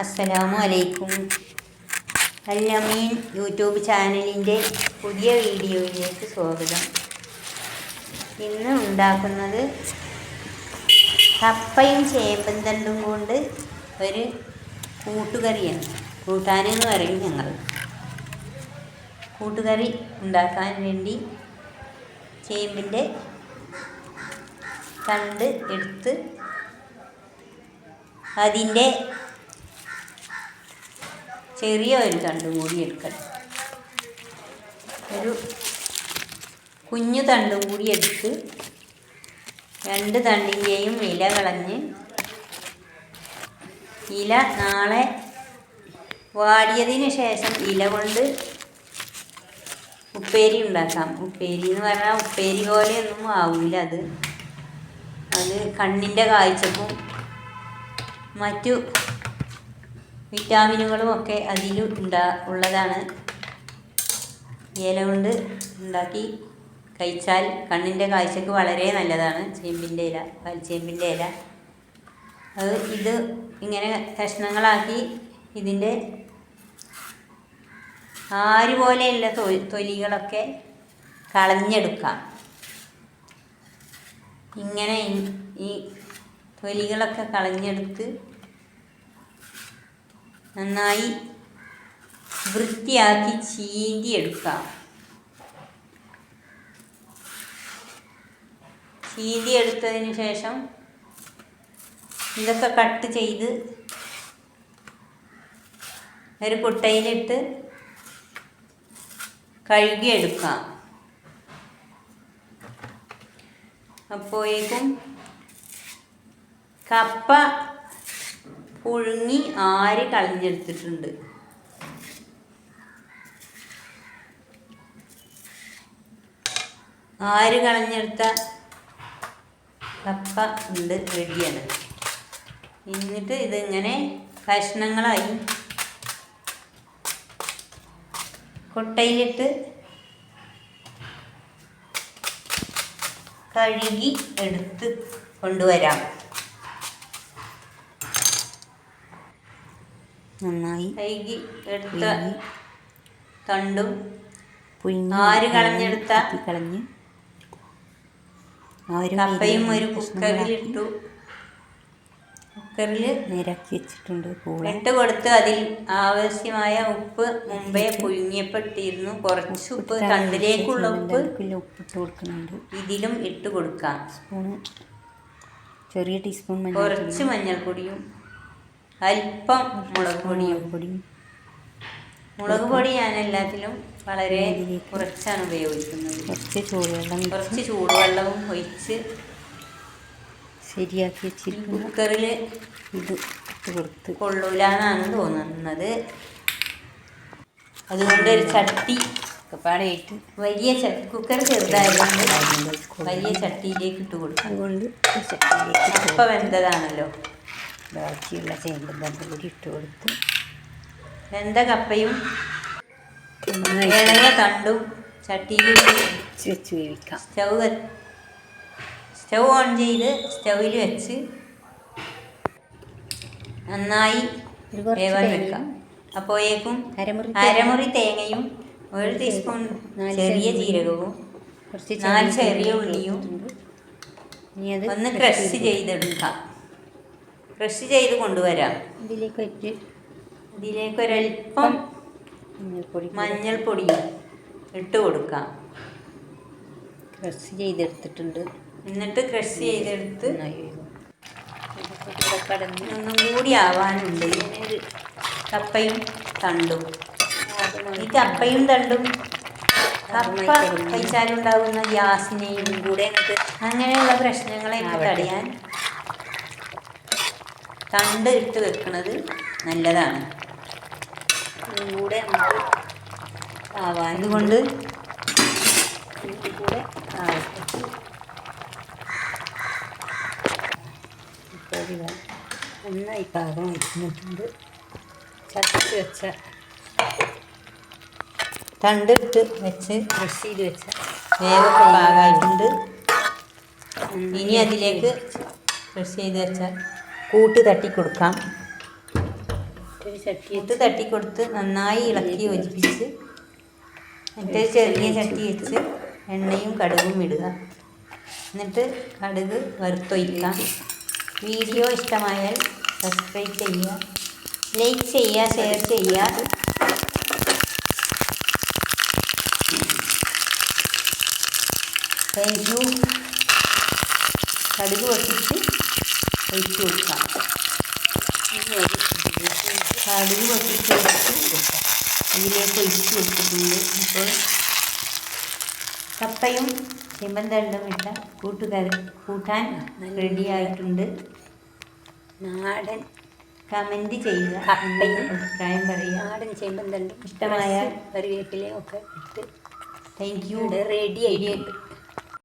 അസ്സലാമു അലൈക്കും അല്ലമീൻ യൂട്യൂബ് ചാനലിന്റെ പുതിയ വീഡിയോയിലേക്ക് സ്വാഗതം. ഇന്ന് ഉണ്ടാക്കുന്നത് കപ്പയും ചേമ്പൻ തണ്ടും കൊണ്ട് ഒരു കൂട്ടുകറിയാണ്. കൂട്ടാനെന്ന് പറയും ഞങ്ങൾ. കൂട്ടുകറി ഉണ്ടാക്കാൻ വേണ്ടി ചേമ്പിന്റെ തണ്ട് എടുത്ത് അതിന്റെ ചെറിയ ഒരു തണ്ടും കൂടി എടുക്കണം. ഒരു കുഞ്ഞു തണ്ടും കൂടി എടുത്ത് രണ്ട് തണ്ടിന്റെയും ഇല കളഞ്ഞ് ഇല നാളെ വാടിയതിന് ശേഷം ഇല കൊണ്ട് ഉപ്പേരി ഉണ്ടാക്കാം. ഉപ്പേരി എന്ന് പറഞ്ഞാൽ ഉപ്പേരി പോലെയൊന്നും ആവില്ല അത്. അത് കണ്ണിന്റെ കാഴ്ചക്കും മറ്റു വിറ്റാമിനുകളും ഒക്കെ അതിൽ ഉണ്ടാ ഉള്ളതാണ്. ഇല കൊണ്ട് ഉണ്ടാക്കി കഴിച്ചാൽ കണ്ണിന്റെ കാഴ്ചക്ക് വളരെ നല്ലതാണ്. ചേമ്പിന്റെ ഇല പാൽച്ചേമ്പിന്റെ ഇല. അത് ഇത് ഇങ്ങനെ കഷ്ണങ്ങളാക്കി ഇതിന്റെ ആര് പോലെയുള്ള തൊലികളൊക്കെ കളഞ്ഞെടുക്കാം. ഇങ്ങനെ ഈ തൊലികളൊക്കെ കളഞ്ഞെടുത്ത് നന്നായി വൃത്തിയാക്കി ചീന്തിയെടുക്കാം. ചീന്തിയെടുത്തതിന് ശേഷം ഇതൊക്കെ കട്ട് ചെയ്ത് ഒരു കുട്ടയിലിട്ട് കഴുകിയെടുക്കാം. അപ്പോഴേക്കും കപ്പ പുഴുങ്ങി ആര് കളഞ്ഞെടുത്തിട്ടുണ്ട്. ആര് കളഞ്ഞെടുത്ത കപ്പ ഉണ്ട് റെഡിയാണ്. എന്നിട്ട് ഇതിങ്ങനെ കഷ്ണങ്ങളായി കൊട്ടയിലിട്ട് കഴുകി എടുത്ത് കൊണ്ടുവരാം. നന്നായി കൈകി എടുത്ത തണ്ടും ആര് കളഞ്ഞെടുത്ത കളഞ്ഞ് കപ്പയും ഒരു കുക്കറിൽ ഇട്ടു കുക്കറിൽ നിരക്കി വെച്ചിട്ടുണ്ട് ഇട്ട് കൊടുത്ത് അതിൽ ആവശ്യമായ ഉപ്പ് മുമ്പേ പുഴുങ്ങിയപ്പെട്ടിരുന്നു. കുറച്ച് ഉപ്പ് തണ്ടിലേക്കുള്ള ഉപ്പ് ഉപ്പിട്ട് കൊടുക്കുന്നുണ്ട്. ഇതിലും ഇട്ട് കൊടുക്കാം. സ്പൂണ് ചെറിയ ടീസ്പൂൺ കുറച്ച് മഞ്ഞൾപ്പൊടിയും അല്പം മുളക് പൊടിയും പൊടിയും മുളക് പൊടി ഞാൻ എല്ലാത്തിലും വളരെ കുറച്ചാണ് ഉപയോഗിക്കുന്നത്. കുറച്ച് ചൂടുവെള്ളം കുറച്ച് ചൂടുവെള്ളവും ഒഴിച്ച് ശരിയാക്കി വെച്ചിരിക്കുന്ന. കുക്കറിൽ ഇത് ഇട്ട് കൊടുത്ത്. കൊള്ളൂലെന്നാണ് തോന്നുന്നത്. അതുകൊണ്ട് ഒരു ചട്ടി പാടായിട്ട് വലിയ ചട്ടി കുക്കർ ചെറുതായതുകൊണ്ട് വലിയ ചട്ടിയിലേക്ക് ഇട്ട് കൊടുക്കും. അതുകൊണ്ട് ചട്ടിയിലേക്ക് അപ്പം വെന്തതാണല്ലോ. ബാക്കിയുള്ള ചേമ്പും തണ്ടും കൂടി ഇട്ട് കൊടുത്ത്. വെന്ത കപ്പയും ഇളയ തണ്ടും ചട്ടിയിൽ വെച്ച് വെച്ച് വേവിക്കാം. സ്റ്റൗ സ്റ്റൗ ഓൺ ചെയ്ത് സ്റ്റൗവിൽ വെച്ച് നന്നായി വേവാൻ വെക്കാം. അപ്പോഴേക്കും അരമുറി അരമുറി തേങ്ങയും ഒരു ടീസ്പൂൺ ചെറിയ ജീരകവും കുറച്ച് നാല് ചെറിയ ഉള്ളിയും. ഒന്ന് ക്രഷ് ചെയ്തെടുക്കാം. ക്രഷ് ചെയ്ത് കൊണ്ടുവരാം. ഇതിലേക്ക് ഇതിലേക്ക് ഒരൽപ്പം മഞ്ഞൾപ്പൊടി മഞ്ഞൾപ്പൊടിയും ഇട്ട് കൊടുക്കാം. ക്രഷ് ചെയ്തെടുത്തിട്ടുണ്ട്. എന്നിട്ട് ക്രഷ് ചെയ്തെടുത്ത്. കടന്ന് ഒന്നും കൂടി ആവാനുണ്ട് കപ്പയും തണ്ടും. ഈ കപ്പയും തണ്ടും കപ്പ കഴിച്ചാലുണ്ടാകുന്ന ഗ്യാസിനെയും കൂടെ അങ്ങനെയുള്ള പ്രശ്നങ്ങളെയൊക്കെ തടയാൻ തണ്ട് ഇട്ട് വെക്കുന്നത് നല്ലതാണ്. കൂടെ നമുക്ക് ആവാൻ കൂടെ ഇപ്പോൾ നന്നായി പാകം വയ്ക്കുന്നിട്ടുണ്ട് ചതച്ച് വെച്ച തണ്ടിട്ട് വെച്ച് ബ്രഷ് ചെയ്ത് വെച്ച വേറെ പാകമായിട്ടുണ്ട് ഇനി അതിലേക്ക് ബ്രഷ് ചെയ്ത് വെച്ച കൂട്ട് തട്ടി കൊടുക്കാം. കൂട്ട് തട്ടി കൊടുത്ത് നന്നായി ഇളക്കി യോജിപ്പിച്ച് എന്നിട്ട് ചെറിയ ചട്ടി വെച്ച് എണ്ണയും കടുകും ഇടുക. എന്നിട്ട് കടുക് വറുത്തൊഴിക്കാം. വീഡിയോ ഇഷ്ടമായാൽ സബ്സ്ക്രൈബ് ചെയ്യുക. ലൈക്ക് ചെയ്യുക ഷെയർ ചെയ്യുക. താങ്ക് യു കടുക് പൊട്ടിച്ച് ഒഴിച്ച് കൊടുക്കാം. കടുക് പൊട്ടിച്ച് ഒഴിച്ച് ഇതിലേക്ക് ഒഴിച്ച് കൊടുത്തിട്ടുണ്ട്. ഇപ്പോൾ കപ്പയും ചെമ്പന്തണ്ടും ഇട്ട കൂട്ടുകറി കൂട്ടാൻ റെഡിയായിട്ടുണ്ട് നാടൻ കമന്റ് ചെയ്യുക കപ്പയും അഭിപ്രായം പറയുക. നാടൻ ചെമ്പന്തണ്ടും ഇഷ്ടമായ കറിവേപ്പിലയും ഒക്കെ ഇട്ട് താങ്ക് യു റെഡി ആയിട്ടുണ്ട്.